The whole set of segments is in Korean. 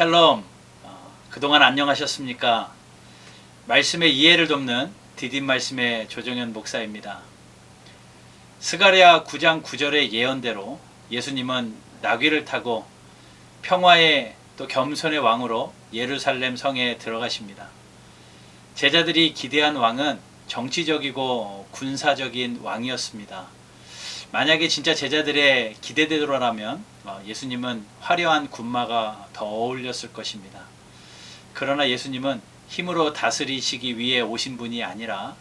샬롬. 어, 그동안 안녕하셨습니까? 말씀의 이해를 돕는 디딤 말씀의 조정현 목사입니다. 스가랴 9장 9절의 예언대로 예수님은 나귀를 타고 평화의 또 겸손의 왕으로 예루살렘 성에 들어가십니다. 제자들이 기대한 왕은 정치적이고 군사적인 왕이었습니다. 만약에 진짜 제자들의 기대대로라면 어, 예수님은 화려한 군마가 더 어울렸을 것입니다. 그러나 예수님은 힘으로 다스리시기 위해 오신 분이 아니라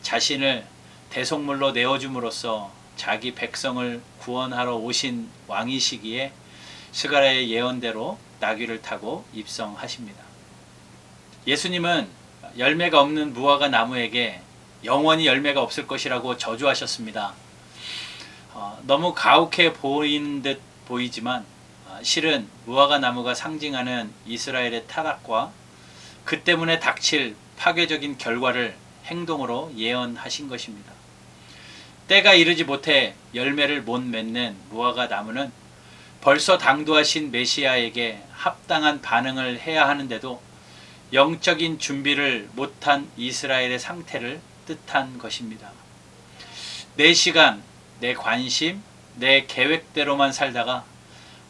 자신을 대속물로 내어줌으로써 자기 백성을 구원하러 오신 왕이시기에 스가랴의 예언대로 나귀를 타고 입성하십니다. 예수님은 열매가 없는 무화과 나무에게 영원히 열매가 없을 것이라고 저주하셨습니다. 어, 너무 가혹해 보이는 듯 보이지만 어, 실은 무화과 나무가 상징하는 이스라엘의 타락과 그 때문에 닥칠 파괴적인 결과를 행동으로 예언하신 것입니다. 때가 이르지 못해 열매를 못 맺는 무화과 나무는 벌써 당도하신 메시아에게 합당한 반응을 해야 하는데도 영적인 준비를 못한 이스라엘의 상태를 뜻한 것입니다. 내 시간, 내 관심, 내 계획대로만 살다가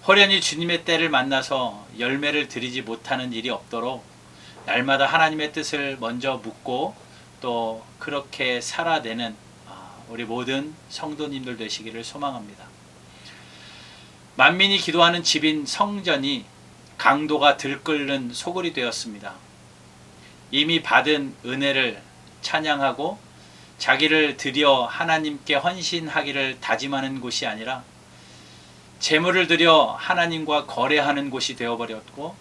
호련히 주님의 때를 만나서 열매를 드리지 못하는 일이 없도록 날마다 하나님의 뜻을 먼저 묻고 또 그렇게 살아내는 아, 우리 모든 성도님들 되시기를 소망합니다. 만민이 기도하는 집인 성전이 강도가 들끓는 소굴이 되었습니다. 이미 받은 은혜를 찬양하고 자기를 드려 하나님께 헌신하기를 다짐하는 곳이 아니라 재물을 들여 하나님과 거래하는 곳이 되어버렸고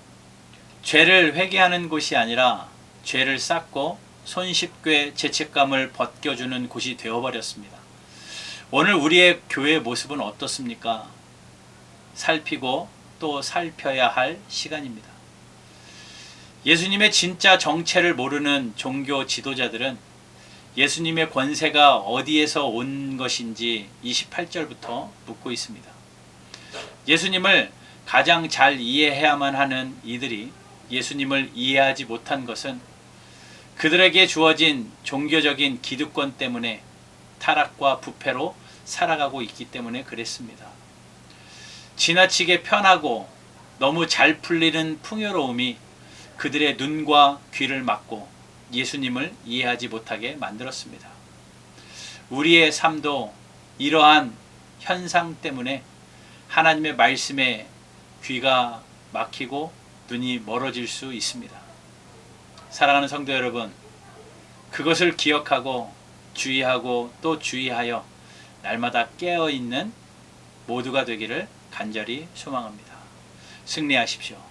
죄를 회개하는 곳이 아니라 죄를 쌓고 손쉽게 죄책감을 벗겨주는 곳이 되어버렸습니다. 오늘 우리의 교회 모습은 어떻습니까? 살피고 또 살펴야 할 시간입니다. 예수님의 진짜 정체를 모르는 종교 지도자들은 예수님의 권세가 어디에서 온 것인지 28절부터 묻고 있습니다. 예수님을 가장 잘 이해해야만 하는 이들이 예수님을 이해하지 못한 것은 그들에게 주어진 종교적인 기득권 때문에 타락과 부패로 살아가고 있기 때문에 그랬습니다. 지나치게 편하고 너무 잘 풀리는 풍요로움이 그들의 눈과 귀를 막고 예수님을 이해하지 못하게 만들었습니다. 우리의 삶도 이러한 현상 때문에 하나님의 말씀에 귀가 막히고 눈이 멀어질 수 있습니다. 사랑하는 성도 여러분, 그것을 기억하고 주의하고 또 주의하여 날마다 깨어 있는 모두가 되기를 간절히 소망합니다. 승리하십시오.